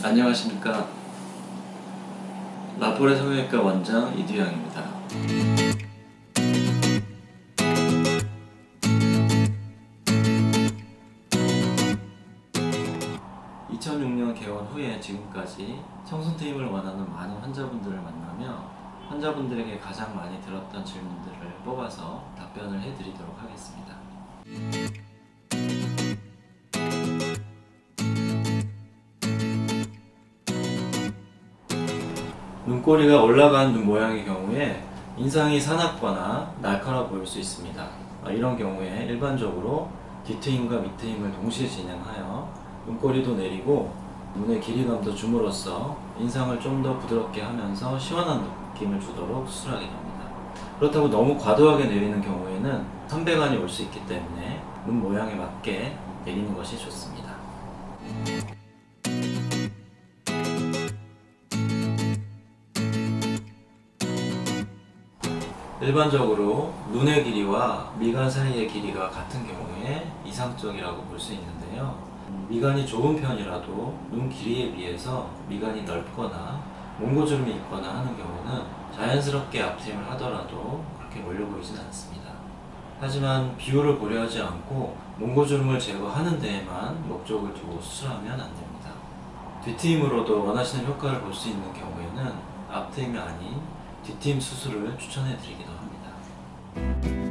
안녕하십니까? 라포레 성형외과 원장 이두영입니다. 2006년 개원 후에 지금까지 청순트임을 원하는 많은 환자분들을 만나며 환자분들에게 가장 많이 들었던 질문들을 뽑아서 답변을 눈꼬리가 올라간 눈 모양의 경우에 인상이 사납거나 날카로워 보일 수 있습니다. 어, 이런 경우에 일반적으로 뒤트임과 밑트임을 동시에 진행하여 눈꼬리도 내리고 눈의 길이감도 줌으로써 인상을 좀 더 부드럽게 하면서 시원한 느낌을 주도록 수술하게 됩니다. 그렇다고 너무 과도하게 내리는 경우에는 선배관이 올 수 있기 때문에 눈 모양에 맞게 내리는 것이 좋습니다. 일반적으로 눈의 길이와 미간 사이의 길이가 같은 경우에 이상적이라고 볼 수 있는데요. 음, 미간이 좁은 편이라도 눈 길이에 비해서 미간이 넓거나 몽고주름이 있거나 하는 경우는 자연스럽게 앞트임을 하더라도 그렇게 몰려 보이진 않습니다. 하지만 비율을 고려하지 않고 몽고주름을 제거하는 데에만 목적을 두고 수술하면 안 됩니다. 뒤트임으로도 원하시는 효과를 볼 수 있는 경우에는 앞트임이 아닌 뒤트임 수술을 추천해 드리기도 합니다.